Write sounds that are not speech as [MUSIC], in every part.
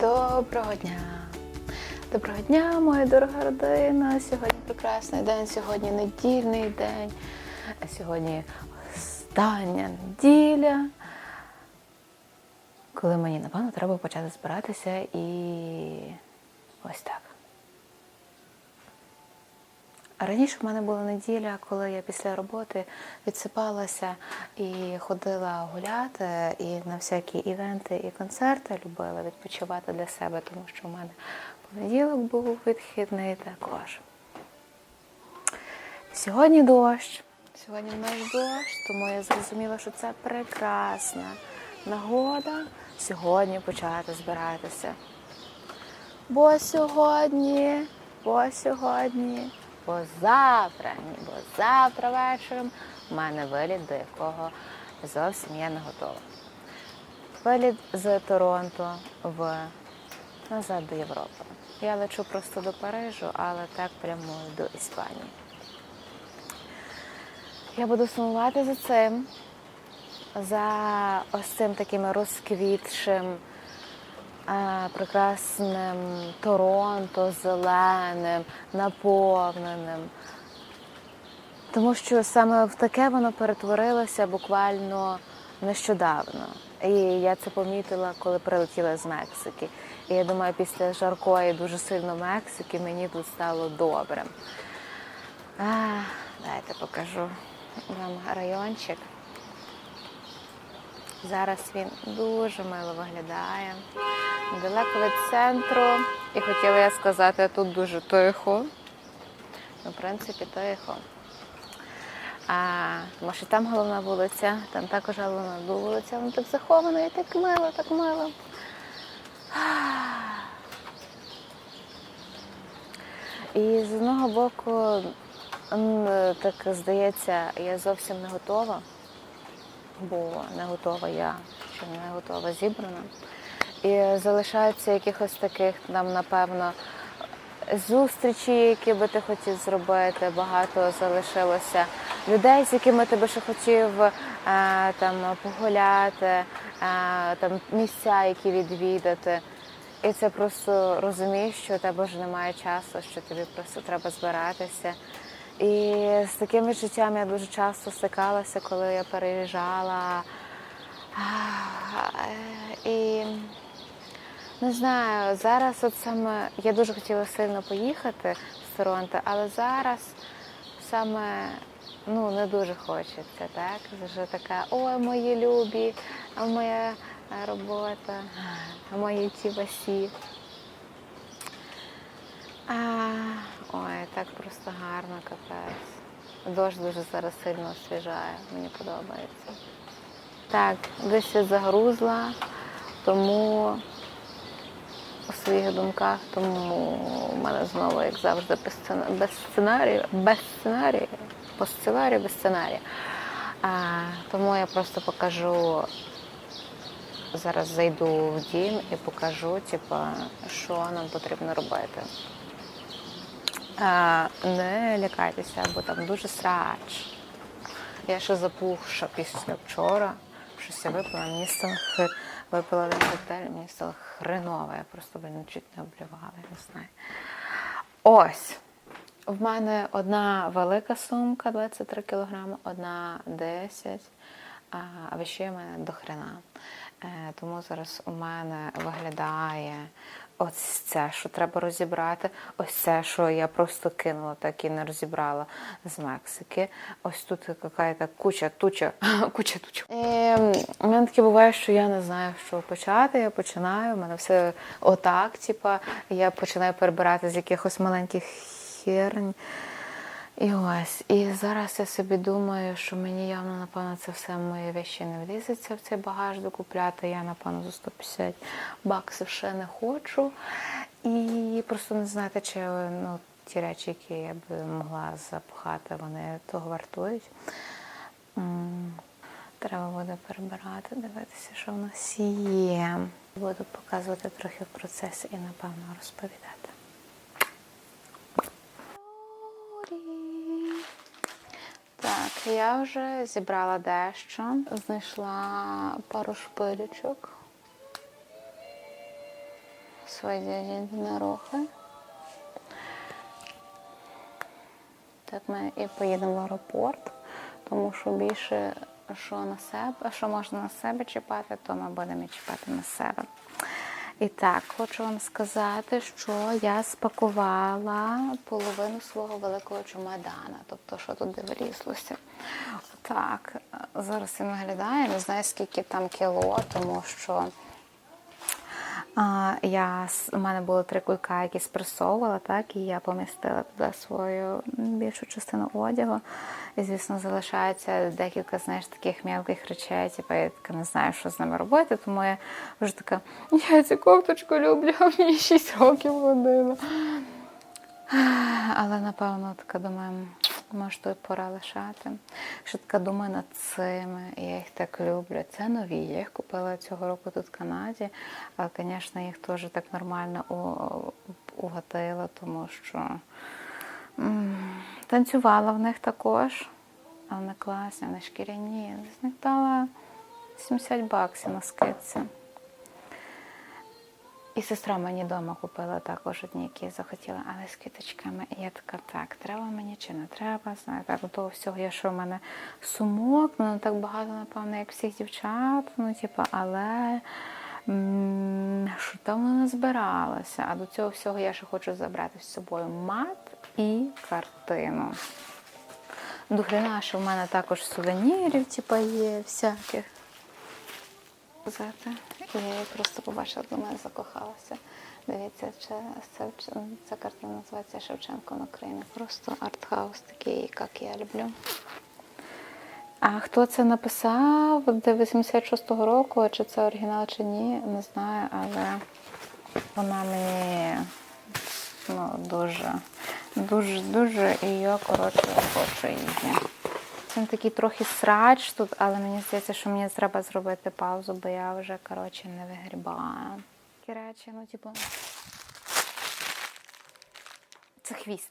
Доброго дня! Доброго дня, моя дорога родина! Сьогодні прекрасний день, сьогодні недільний день, сьогодні остання неділя, коли мені, напевно, треба почати збиратися і ось так. Раніше в мене була неділя, коли я після роботи відсипалася і ходила гуляти, і на всякі івенти і концерти любила відпочивати для себе, тому що в мене понеділок був вихідний також. Сьогодні дощ. Сьогодні в нас дощ, тому я зрозуміла, що це прекрасна нагода сьогодні почати збиратися. Бо сьогодні, бо сьогодні, бо завтра, бо завтра вечором в мене виліт, до якого зовсім я не готова. Виліт з Торонто в назад до Європи. Я лечу просто до Парижу, але так прямую до Іспанії. Я буду сумувати за цим, за ось цим таким розквітшим прекрасним Торонто, зеленим, наповненим. Тому що саме в таке воно перетворилося буквально нещодавно. І я це помітила, коли прилетіла з Мексики. І я думаю, після жаркої дуже сильно Мексики мені тут стало добре. А, дайте покажу вам райончик. Зараз він дуже мило виглядає. Недалеко від центру. І хотіла я сказати, тут дуже тихо. Ну, в принципі, тихо. А, тому що там головна вулиця, там також головна вулиця, воно так заховано і так мило, так мило. І з одного боку, так здається, я зовсім не готова, бо не готова я, ще не готова зібрана. І залишається якихось таких нам, напевно, зустрічі, які би ти хотів зробити. Багато залишилося людей, з якими ти би ще хотів е, там погуляти, е, там місця, які відвідати. І це просто розумієш, що у тебе вже немає часу, що тобі просто треба збиратися. І з таким відчуттям я дуже часто стикалася, коли я переїжджала. І не знаю, зараз от саме я дуже хотіла сильно поїхати з Торонто, але зараз саме ну, не дуже хочеться, так? Вже така, ой, мої любі, а моя робота, мої ті васі. Ой, так просто гарно капець. Дощ дуже зараз сильно освіжає, мені подобається. Так, десь я загрузла, тому у своїх думках, тому у мене знову, як завжди, без сценарію, без сценарію, по сценарію, без сценарію. А, тому я просто покажу, зараз зайду в дім і покажу, типу, що нам потрібно робити. Не лякайтеся, бо там дуже срач. Я ще запухша після вчора. Щось я випила, мені стало хр... випила один коктейль, мені стало хреново. Я просто блін, чуть не облювала, я не знаю. Ось. В мене одна велика сумка 23 кг, одна 10, а вещей в мене до хрена. Е, Тому зараз у мене виглядає ось це, що треба розібрати, ось це, що я просто кинула, так і не розібрала з Мексики. Ось тут якась куча, туча, [LAUGHS] куча туча. І у мене таке буває, що я не знаю, що почати. Я починаю, у мене все отак, типа, я починаю перебирати з якихось маленьких херень. І ось, і зараз я собі думаю, що мені явно, напевно, це все мої вещі не влізеться в цей багаж докупляти. Я, напевно, за 150 баксів ще не хочу. І просто не знаєте, чи ну, ті речі, які я би могла запхати, вони того вартують. Треба буде перебирати, дивитися, що в нас є. Буду показувати трохи в процесі і, напевно, розповідати. Так, я вже зібрала дещо, знайшла пару шпилючок. свої єдині рухи. Так ми і поїдемо в аеропорт, тому що більше що на себе, що можна на себе чіпати, то ми будемо чіпати на себе. І так, хочу вам сказати, що я спакувала половину свого великого чемодана, тобто, що туди влізлося. Так, зараз він виглядає, не знаю, скільки там кіло, тому що я, у мене було три кулька, які спресовувала, так, і я помістила туди свою більшу частину одягу. І, звісно, залишається декілька, знаєш, таких мелких речей, типу, я така не знаю, що з ними робити, тому я вже така, я цю кофточку люблю, [LAUGHS] мені 6 років ходила. Але напевно така думаю, може то й пора лишати. Що така думаю над цими, я їх так люблю. Це нові. Я їх купила цього року тут в Канаді, але, звісно, їх теж так нормально угатила, тому що м, танцювала в них також. А вони класні, вони шкіряні. З них дала 70 баксів на скидці. І сестра мені вдома купила також одні, які захотіла, але з квіточками. І я така, так, треба мені чи не треба. Знаєте, до того всього є, що в мене сумок, ну так багато, напевно, як всіх дівчат. Ну, типу, але що там не збиралася. А до цього всього я ще хочу забрати з собою мат і картину. До що в мене також сувенірів, типу, є всяких я її просто побачила, до мене закохалася. Дивіться, це, це, ця картина називається Шевченко на Україні. Просто артхаус такий, як я люблю. А хто це написав де 86-го року, чи це оригінал, чи ні, не знаю, але вона мені ну, дуже, дуже, дуже, і я, коротше, хочу її. Це такий трохи срач тут, але мені здається, що мені треба зробити паузу, бо я вже, коротше, не вигрібаю. Такі речі, ну, типу. Це хвіст.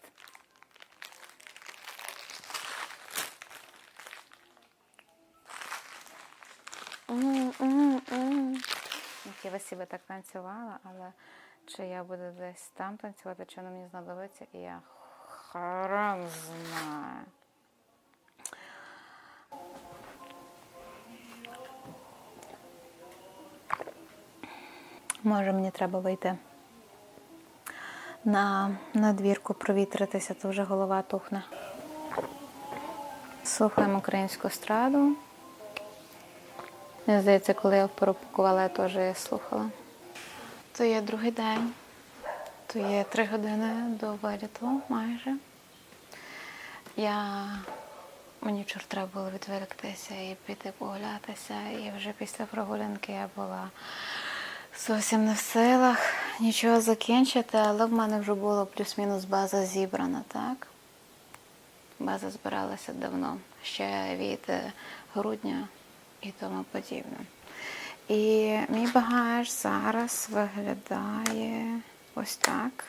Я ви себе так танцювала, але чи я буду десь там танцювати, чи воно мені знадобиться, і я хрен знаю. Може, мені треба вийти на, на двірку провітритися, то вже голова тухне. Слухаємо українську естраду. Мені здається, коли я пропакувала, я теж її слухала. То є другий день, то є три години до виліту майже. Я Мені вчора треба було відволіктися і піти погулятися. І вже після прогулянки я була зовсім не в силах нічого закінчити, але в мене вже була плюс-мінус база зібрана, так? База збиралася давно, ще від е, грудня і тому подібне. І мій багаж зараз виглядає ось так.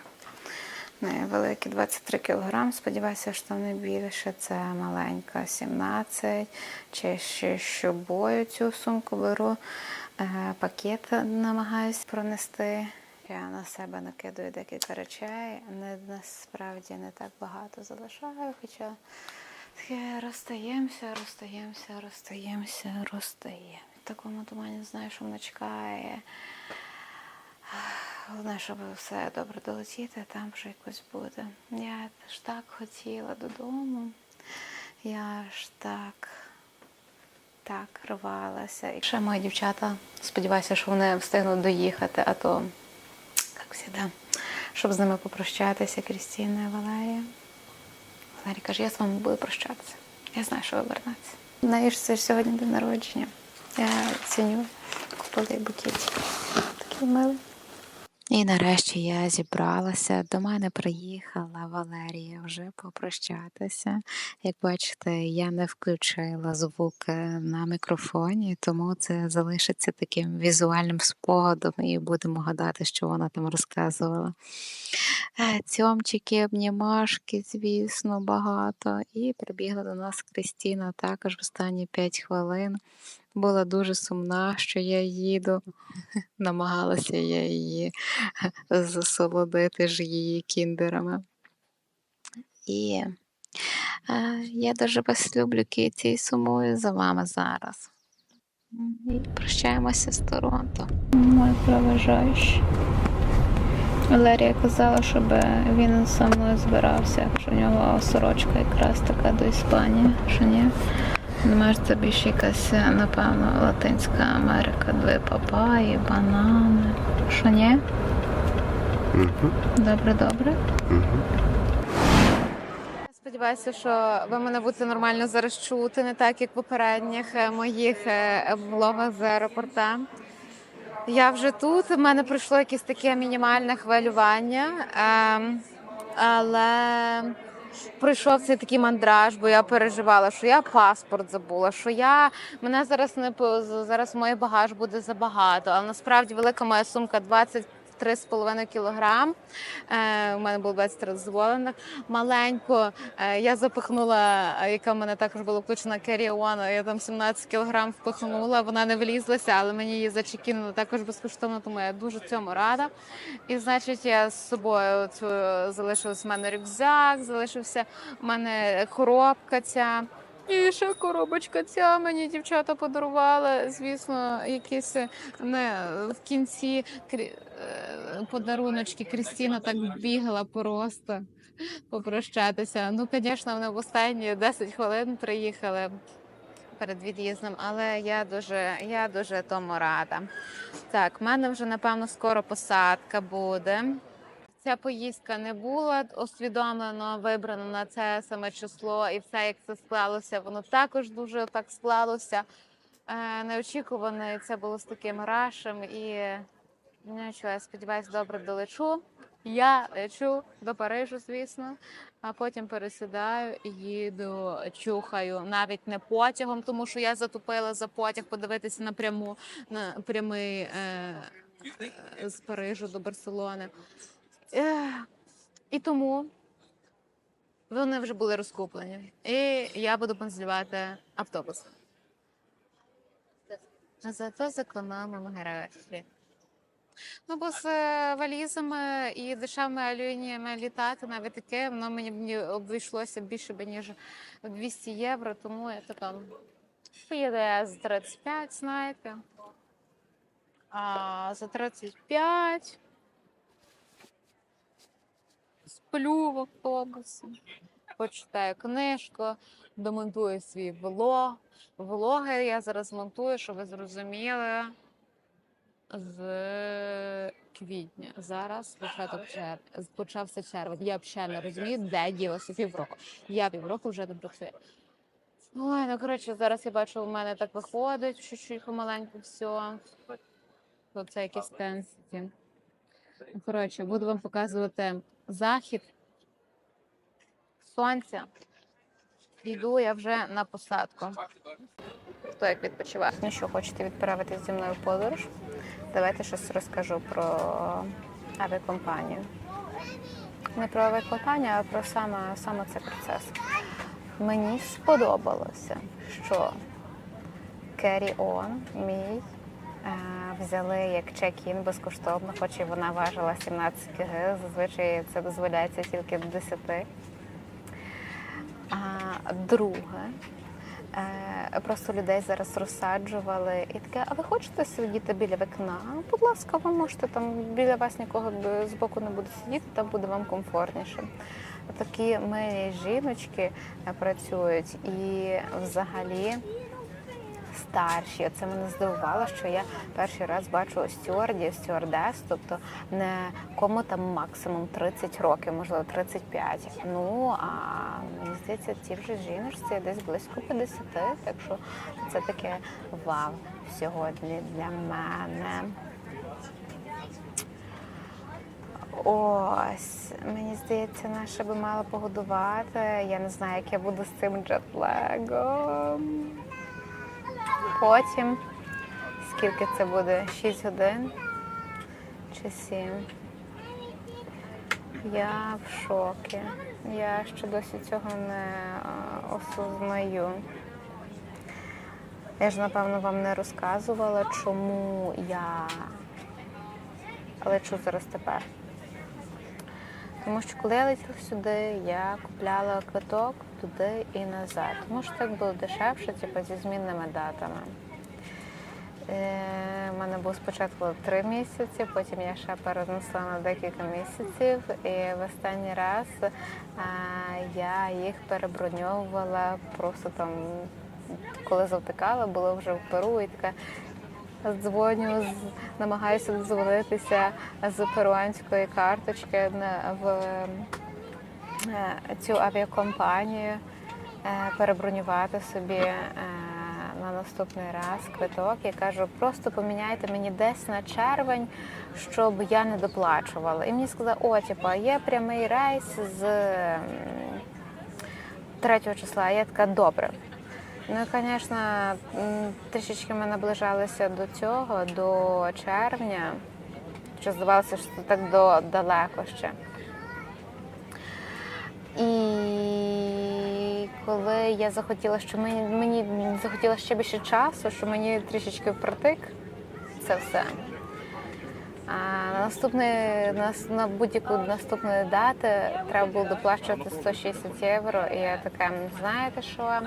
Невеликі 23 кг. Сподіваюся, що не більше. Це маленька 17. Чи ще що бою цю сумку беру. Е, Пакет намагаюся пронести. Я на себе накидаю декілька речей. Не, насправді не так багато залишаю, хоча розстаємося, розстаємося, розстаємося, розстаємо. В такому тумані знаю, що мене чекає. Головне, щоб все добре долетіти, там вже якось буде. Я ж так хотіла додому. Я ж так, так рвалася. І ще мої дівчата, сподіваюся, що вони встигнуть доїхати, а то, як завжди, щоб з ними попрощатися, Крістіна і Валерія. Валерія каже, я з вами буду прощатися. Я знаю, що ви вернеться. Навіщо це ж сьогодні день народження. Я ціню. Купила їй букет. Такий милий. І нарешті я зібралася. До мене приїхала Валерія вже попрощатися. Як бачите, я не включила звук е, на мікрофоні, тому це залишиться таким візуальним спогадом і будемо гадати, що вона там розказувала. Е, Цьомчики, обнімашки, звісно, багато. І прибігла до нас Кристіна також в останні 5 хвилин. Була дуже сумна, що я їду. Намагалася я її засолодити ж її кіндерами. І е, я дуже вас люблю, Кіті, і сумую за вами зараз. І прощаємося з Торонто. Мой проважаючий. Валерія казала, щоб він зі мною збирався, що в нього сорочка якраз така до Іспанії, що ні. Думаєш, це більше якась, напевно, Латинська Америка, дві папаї, банани. Що ні? Угу. Добре, добре. Угу. Сподіваюся, що ви мене будете нормально зараз чути, не так як в попередніх е, моїх е, влогах з аеропорта. Я вже тут. У мене пройшло якесь таке мінімальне хвилювання, ем, але пройшов цей такий мандраж, бо я переживала, що я паспорт забула, що я мене зараз не зараз моє багаж буде забагато. Але насправді велика моя сумка 23,5 кілограм. Е, у мене було 23 дозволених. Маленько е, я запихнула, е, яка в мене також була включена carry-on, я там 17 кілограм впихнула. Вона не влізлася, але мені її зачекінули також безкоштовно, тому я дуже цьому рада. І значить, я з собою цю залишилась у мене рюкзак, залишився у мене коробка ця. І ще коробочка ця мені дівчата подарували. Звісно, якісь не в кінці крі- подаруночки. Крістіна так бігала просто попрощатися. Ну, звісно, вони в останні 10 хвилин приїхали перед від'їздом, але я дуже, я дуже тому рада. Так, в мене вже напевно скоро посадка буде. Ця поїздка не була усвідомлено вибрана на це саме число, і все, як це склалося, воно також дуже так склалося. Е, неочікувано, це було з таким рашем. І ну, що, я сподіваюся, добре долечу. Я лечу до Парижу, звісно, а потім пересідаю і їду, чухаю навіть не потягом, тому що я затупила за потяг подивитися напряму на прямий е, е, з Парижу до Барселони. Ех, І тому вони вже були розкуплені. І я буду консультувати автобус. Зато зекономимо гроші. Ну, бо з е, валізами і дешевими алюмініями літати навіть таке, воно мені, обійшлося більше ніж 200 євро, тому я така поїду я за 35, знаєте. А за 35 сплю в автобусі, почитаю книжку, домонтую свій влог. Влоги я зараз монтую, щоб ви зрозуміли, з квітня. Зараз початок чер... почався червень. Я взагалі не розумію, де ділося півроку. Я півроку вже не працюю. Ой, ну коротше, зараз я бачу, у мене так виходить, чуть-чуть помаленьку все. То це якісь тенсіті. Коротше, буду вам показувати захід сонця. Йду я вже на посадку. Хто як відпочиває? Ну що, хочете відправитись зі мною в подорож? Давайте щось розкажу про авіакомпанію. Не про авіакомпанію, а про саме, саме цей процес. Мені сподобалося, що Carry On мій е, взяли як чек-ін безкоштовно, хоч і вона важила 17 кг. Зазвичай це дозволяється тільки до 10. А друге, просто людей зараз розсаджували і таке, а ви хочете сидіти біля вікна? Будь ласка, ви можете там біля вас нікого з збоку не буде сидіти, там буде вам комфортніше. Такі милі жіночки е, працюють і взагалі старші. Це мене здивувало, що я перший раз бачу стюардів, стюардес, тобто не кому там максимум 30 років, можливо, 35. Ну а мені здається, ті вже жіночці десь близько 50, так що це таке вау сьогодні для мене. Ось, мені здається, наша би мала погодувати. Я не знаю, як я буду з цим джетлегом. Потім, скільки це буде? 6 годин чи 7. Я в шокі. Я ще досі цього не осознаю. Я ж напевно вам не розказувала, чому я лечу зараз тепер. Тому що коли я летіла сюди, я купляла квиток туди і назад. Тому що так було дешевше, типу, зі змінними датами. Е, У мене був спочатку три місяці, потім я ще перенесла на декілька місяців. І в останній раз а, я їх переброньовувала просто там, коли завтикала, було вже в Перу, і така дзвоню, намагаюся дзвонитися з перуанської карточки в е, цю авіакомпанію, е, перебронювати собі е, на наступний раз квиток. Я кажу, просто поміняйте мені десь на червень, щоб я не доплачувала. І мені сказали, о, типа, є прямий рейс з 3 числа. Я така, добре. Ну і, звісно, трішечки ми наближалися до цього, до червня, що здавалося, що це так до, далеко ще. І коли я захотіла, що мені, мені захотіла ще більше часу, що мені трішечки протик це все. А на наступний на, на будь-яку наступну дати треба було доплачувати 160 євро. І я така, знаєте що?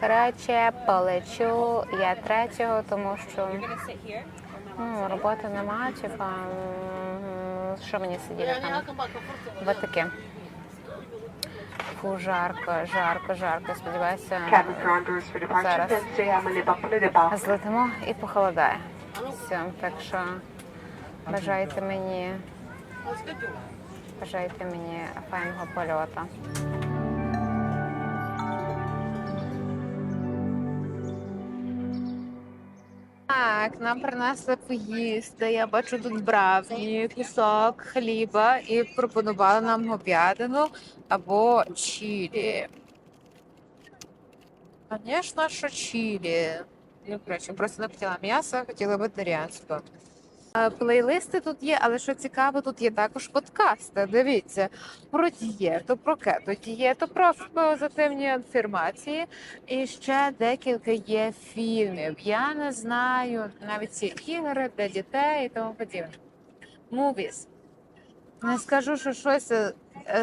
Коротше, полечу я третього, тому що ну, роботи нема, типа що мені сидіти там. Вот таке. Фу, жарко, жарко, жарко. Сподіваюся. Зараз. Злетимо і похолодає. Все, так що бажайте мені, бажайте мені файного польоту. Так, нам принесли поїсти. Я бачу тут бравні, кусок хліба і пропонували нам гоп'ятину або чілі. Звісно, що чілі. Ну, коротше, просто не хотіла м'яса, хотіла вегетаріанського. Плейлисти тут є, але що цікаво, тут є також подкасти. Дивіться про дієту, про кето дієту, про позитивні інформації. І ще декілька є фільмів. Я не знаю навіть ці ігри для дітей і тому подібне. Мувіс. Не скажу, що щось е,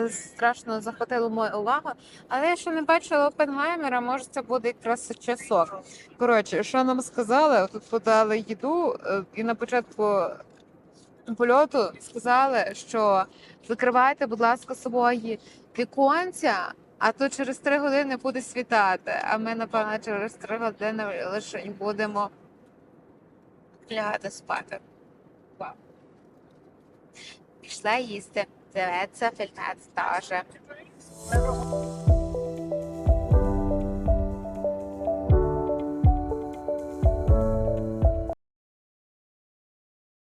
страшно захватило мою увагу, але я ще не бачила Опенгеймера, може це буде якраз часок. Коротше, що нам сказали? Тут подали їду, е, і на початку польоту сказали, що закривайте, будь ласка, свої віконця, а то через три години буде світати. А ми, напевно, через три години лише будемо лягати спати. Пішла їсти. Zerweitzer Feldharztauscher.